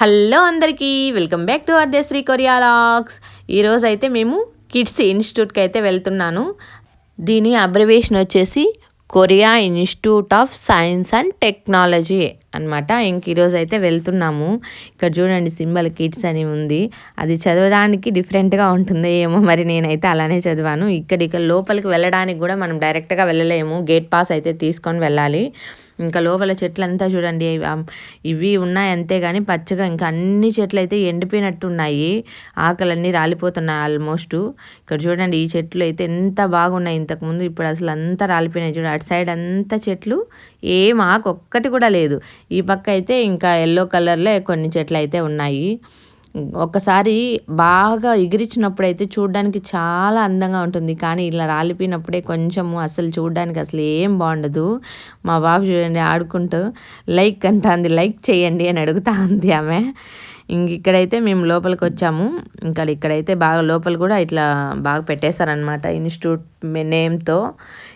Hello అందరికీ welcome back to Ardhashri Korea lakhs. ఈరోజు అయితే మేము కిడ్స్ ఇన్స్టిట్యూట్కి అయితే వెళ్తున్నాను. దీని అబ్రివేషన్ వచ్చేసి Korea institute of science and technology. అనమాట ఇంక ఈరోజు అయితే వెళ్తున్నాము. ఇక్కడ చూడండి సింబల్ కిడ్స్ అని ఉంది. అది చదవడానికి డిఫరెంట్గా ఉంటుంది ఏమో మరి నేనైతే అలానే చదివాను. ఇక్కడ ఇక్కడ లోపలికి వెళ్ళడానికి కూడా మనం డైరెక్ట్గా వెళ్ళలేము. గేట్ పాస్ అయితే తీసుకొని వెళ్ళాలి. ఇంకా లోపల చెట్లు అంతా చూడండి ఇవి ఉన్నాయి అంతే కానీ పచ్చగా ఇంకా అన్ని చెట్లు అయితే ఎండిపోయినట్టు ఉన్నాయి ఆకలన్నీ రాలిపోతున్నాయి ఆల్మోస్ట్ ఇక్కడ చూడండి ఈ చెట్లు అయితే ఎంత బాగున్నాయి ఇంతకుముందు. ఇప్పుడు అసలు అంతా రాలిపోయినాయి. చూడండి అటు సైడ్ అంతా చెట్లు ఏం ఆకు ఒక్కటి కూడా లేదు. ఈ పక్క అయితే ఇంకా ఎల్లో కలర్లో కొన్ని చెట్లు అయితే ఉన్నాయి. ఒక్కసారి బాగా ఎగిరించినప్పుడు అయితే చూడడానికి చాలా అందంగా ఉంటుంది. కానీ ఇలా రాలిపోయినప్పుడే కొంచెము అసలు చూడడానికి అసలు ఏం బాగుండదు. మా బాబు చూడండి ఆడుకుంటూ లైక్ అంటుంది లైక్ చేయండి అని అడుగుతా ఉంది ఆమె. ఇంక ఇక్కడైతే మేము లోపలికి వచ్చాము. ఇంకా ఇక్కడైతే బాగా లోపల కూడా ఇట్లా బాగా పెట్టేశారనమాట ఇన్స్టిట్యూట్ నేమ్తో.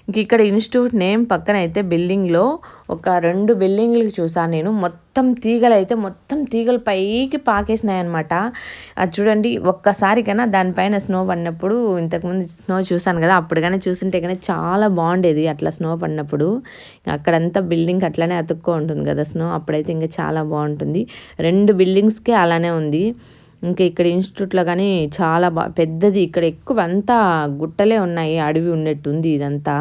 ఇంక ఇక్కడ ఇన్స్టిట్యూట్ నేమ్ పక్కన అయితే బిల్డింగ్లో ఒక రెండు బిల్డింగ్లు చూసాను నేను. మొత్తం తీగలు అయితే మొత్తం తీగలు పైకి పాకేసినాయి అనమాట అది చూడండి ఒక్కసారి కన్నా దానిపైన స్నో పడినప్పుడు ఇంతకుముందు స్నో చూసాను కదా అప్పుడు కానీ చూసింటే కానీ చాలా బాగుండేది అట్లా స్నో పడినప్పుడు. అక్కడంతా బిల్డింగ్ అట్లానే అతుక్కో ఉంటుంది కదా స్నో అప్పుడైతే ఇంకా చాలా బాగుంటుంది. రెండు బిల్డింగ్స్కి అలానే ఉంది. ఇంకా ఇక్కడ ఇన్స్టిట్యూట్లో కానీ చాలా బా పెద్దది ఇక్కడ ఎక్కువ అంతా గుట్టలే ఉన్నాయి అడవి ఉన్నట్టుంది ఇదంతా.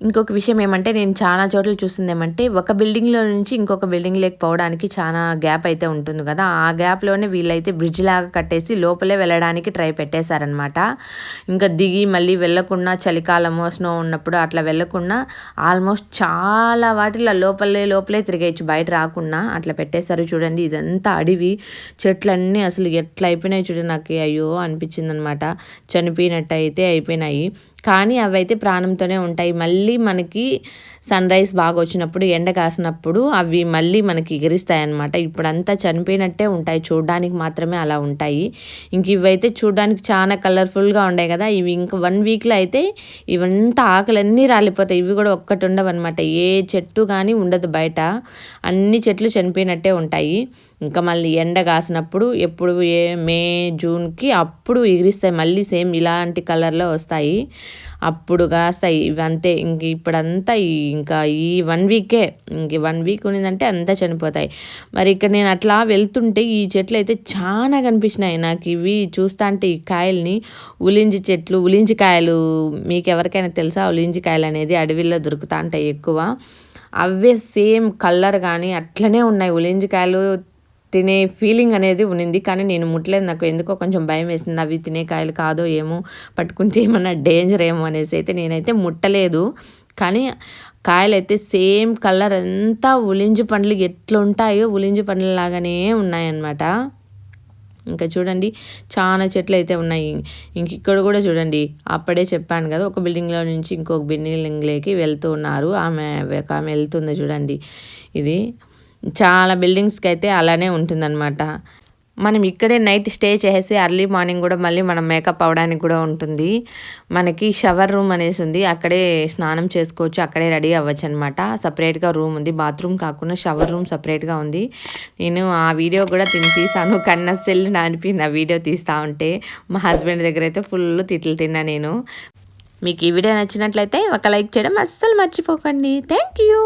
ఇంకొక విషయం ఏమంటే నేను చాలా చోట్ల చూసింది ఏమంటే ఒక బిల్డింగ్లో నుంచి ఇంకొక బిల్డింగ్ లేకపోవడానికి చాలా గ్యాప్ అయితే ఉంటుంది కదా. ఆ గ్యాప్లోనే వీళ్ళైతే బ్రిడ్జ్ లాగా కట్టేసి లోపలే వెళ్ళడానికి ట్రై పెట్టేశారనమాట ఇంకా దిగి మళ్ళీ వెళ్ళకుండా చలికాలము స్నో ఉన్నప్పుడు అట్లా వెళ్ళకుండా ఆల్మోస్ట్ చాలా వాటిలో లోపలే లోపలే తిరిగేయచ్చు. బయట రాకుండా అట్లా పెట్టేశారు చూడండి. ఇదంతా అడవి చెట్లన్నీ అసలు ఎట్లా అయిపోయినాయి చూడండి. నాకు అయ్యో అనిపించింది అనమాట చనిపోయినట్టు అయితే అయిపోయినాయి. కానీ అవైతే ప్రాణంతోనే ఉంటాయి. మళ్ళీ మనకి సన్ రైజ్ బాగా వచ్చినప్పుడు ఎండ కాసినప్పుడు అవి మళ్ళీ మనకి ఎగిరిస్తాయి అనమాట ఇప్పుడంతా చనిపోయినట్టే ఉంటాయి. చూడడానికి మాత్రమే అలా ఉంటాయి. ఇంక ఇవైతే చూడడానికి చాలా కలర్ఫుల్గా ఉన్నాయి కదా. ఇవి ఇంక వన్ వీక్లో అయితే ఇవంతా ఆకులన్నీ రాలిపోతాయి. ఇవి కూడా ఒక్కటి ఉండవు అనమాట ఏ చెట్టు కానీ ఉండదు బయట. అన్ని చెట్లు చనిపోయినట్టే ఉంటాయి. ఇంకా మళ్ళీ ఎండ కాసినప్పుడు ఎప్పుడు ఏ మే జూన్కి అప్పుడు ఎగిరిస్తాయి. మళ్ళీ సేమ్ ఇలాంటి కలర్లో వస్తాయి. అప్పుడు కాస్తాయి ఇవంతే ఇంక ఇప్పుడంతా ఇంకా ఈ వన్ వీకే ఇంక వన్ వీక్ ఉన్నదంటే అంతా చనిపోతాయి. మరి ఇక్కడ నేను అట్లా వెళ్తుంటే ఈ చెట్లు అయితే చాలా కనిపించినాయి. నాకు ఇవి చూస్తా అంటే ఈ కాయల్ని ఉలింజి చెట్లు ఉలింజి కాయలు మీకు ఎవరికైనా తెలుసా? ఉలింజి కాయలు అనేది అడవిలో దొరుకుతా ఉంటాయి ఎక్కువ. అవే సేమ్ కలర్ కానీ అట్లనే ఉన్నాయి. ఉలింజికాయలు తినే ఫీలింగ్ అనేది ఉన్నింది. కానీ నేను ముట్టలేదు. నాకు ఎందుకో కొంచెం భయం వేసింది. అవి తినే కాయలు కాదో ఏమో పట్టుకుంటే ఏమన్నా డేంజర్ ఏమో అనేసి అయితే నేనైతే ముట్టలేదు. కానీ కాయలు అయితే సేమ్ కలర్ అంతా ఉలింజు పండ్లు ఎట్లుంటాయో ఉలింజు పండ్లు లాగానే ఉన్నాయన్నమాట. ఇంకా చూడండి చాలా చెట్లు అయితే ఉన్నాయి. ఇంక ఇక్కడ కూడా చూడండి అప్పుడే చెప్పాను కదా ఒక బిల్డింగ్లో నుంచి ఇంకొక బిల్డింగ్లోకి వెళ్తూ ఉన్నారు. ఆమె ఆమె వెళ్తుంది చూడండి. ఇది చాలా బిల్డింగ్స్కి అయితే అలానే ఉంటుందన్నమాట. మనం ఇక్కడే నైట్ స్టే చేసి అర్లీ మార్నింగ్ కూడా మళ్ళీ మనం మేకప్ అవ్వడానికి కూడా ఉంటుంది. మనకి షవర్ రూమ్ అనేసి ఉంది. అక్కడే స్నానం చేసుకోవచ్చు అక్కడే రెడీ అవ్వచ్చు అనమాట సపరేట్గా రూమ్ ఉంది. బాత్రూమ్ కాకుండా షవర్ రూమ్ సపరేట్గా ఉంది. నేను ఆ వీడియో కూడా తిని తీసాను. కన్న సెల్ అనిపింది ఆ వీడియో తీస్తూ ఉంటే. మా హస్బెండ్ దగ్గర అయితే ఫుల్ తిట్లు తిన్నా నేను. మీకు ఈ వీడియో నచ్చినట్లయితే ఒక లైక్ చేయడం అస్సలు మర్చిపోకండి. Thank you